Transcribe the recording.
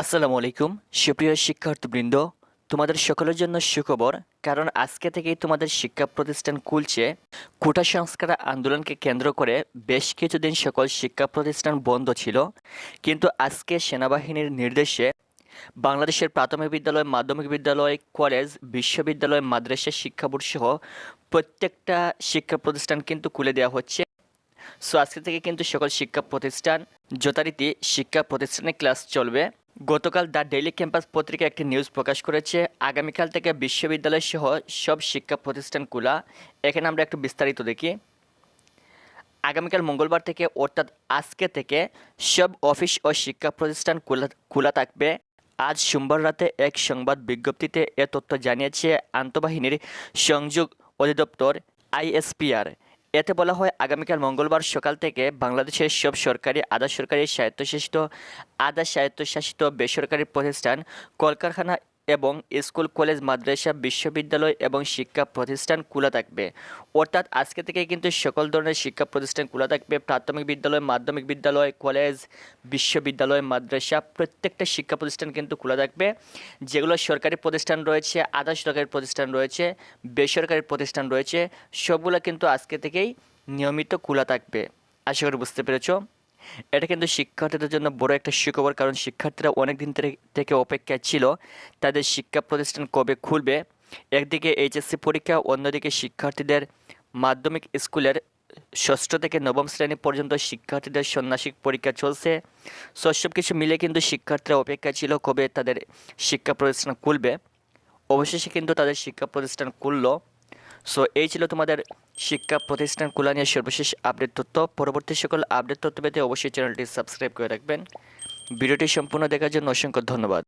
আসসালামু আলাইকুম। সুপ্রিয় শিক্ষার্থীবৃন্দ, তোমাদের সকলের জন্য সুখবর, কারণ আজকে থেকেই তোমাদের শিক্ষা প্রতিষ্ঠান খুলছে। কোটা সংস্কার আন্দোলনকে কেন্দ্র করে বেশ কিছুদিন সকল শিক্ষা প্রতিষ্ঠান বন্ধ ছিল। কিন্তু আজকে সেনাবাহিনীর নির্দেশে বাংলাদেশের প্রাথমিক বিদ্যালয়, মাধ্যমিক বিদ্যালয়, কলেজ, বিশ্ববিদ্যালয়, মাদ্রাসা, শিক্ষা বোর্ড সহ প্রত্যেকটা শিক্ষা প্রতিষ্ঠান কিন্তু খুলে দেওয়া হচ্ছে। সো আজকে থেকে কিন্তু সকল শিক্ষা প্রতিষ্ঠান যথারীতি শিক্ষা প্রতিষ্ঠানে ক্লাস চলবে। গতকাল দ্য ডেইলি ক্যাম্পাস পত্রিকা একটি নিউজ প্রকাশ করেছে, আগামীকাল থেকে বিশ্ববিদ্যালয় সহ সব শিক্ষা প্রতিষ্ঠান খোলা এখানে আমরা একটু বিস্তারিত দেখি। আগামীকাল মঙ্গলবার থেকে, অর্থাৎ আজকে থেকে, সব অফিস ও শিক্ষা প্রতিষ্ঠান খোলা খোলা থাকবে। আজ সোমবার রাতে এক সংবাদ বিজ্ঞপ্তিতে এ তথ্য জানিয়েছে আন্তঃবাহিনীর সংযোগ অধিদপ্তর, আইএসপিআর। এতে বলা হয়, আগামীকাল মঙ্গলবার সকাল থেকে বাংলাদেশের সব সরকারি, আধা সরকারি স্বায়ত্তশাসিত, আধা স্বায়ত্তশাসিত বেসরকারি প্রতিষ্ঠান, কলকারখানা এবং স্কুল, কলেজ, মাদ্রাসা, বিশ্ববিদ্যালয় এবং শিক্ষা প্রতিষ্ঠান খোলা থাকবে। অর্থাৎ আজকে থেকে কিন্তু সকল ধরনের শিক্ষা প্রতিষ্ঠান খোলা থাকবে। প্রাথমিক বিদ্যালয়, মাধ্যমিক বিদ্যালয়, কলেজ, বিশ্ববিদ্যালয়, মাদ্রাসা প্রত্যেকটা শিক্ষা প্রতিষ্ঠান কিন্তু খোলা থাকবে। যেগুলো সরকারি প্রতিষ্ঠান রয়েছে, আধা সরকারি প্রতিষ্ঠান রয়েছে, বেসরকারি প্রতিষ্ঠান রয়েছে, সবগুলো কিন্তু আজকে থেকেই নিয়মিত খোলা থাকবে। আশা করি বুঝতে পেরেছ। এটা কিন্তু শিক্ষার্থীদের জন্য বড় একটা সুখবর, কারণ শিক্ষার্থীরা অনেক দিন থেকে- অপেক্ষায় ছিল। তাদের শিক্ষা প্রতিষ্ঠান কবে খুলবে? একদিকে এইচএসসি পরীক্ষা, অন্যদিকে শিক্ষার্থীদের মাধ্যমিক স্কুলের ষষ্ঠ থেকে নবম শ্রেণি পর্যন্ত শিক্ষার্থীদের সন্ন্যাসিক পরীক্ষা চলছে। সব কিছু মিলে কিন্তু শিক্ষার্থীরা অপেক্ষা ছিল কবে তাদের শিক্ষা প্রতিষ্ঠান খুলবে। অবশেষে কিন্তু তাদের শিক্ষা প্রতিষ্ঠান খুললো। সো এই ছিল তোমাদের শিক্ষা প্রতিষ্ঠান নিয়ে সর্বশেষ আপডেট তথ্য। পরবর্তী সকল আপডেট তথ্য পেতে অবশ্যই চ্যানেলটি সাবস্ক্রাইব করে রাখবেন। ভিডিওটি সম্পূর্ণ দেখার জন্য অসংখ্য ধন্যবাদ।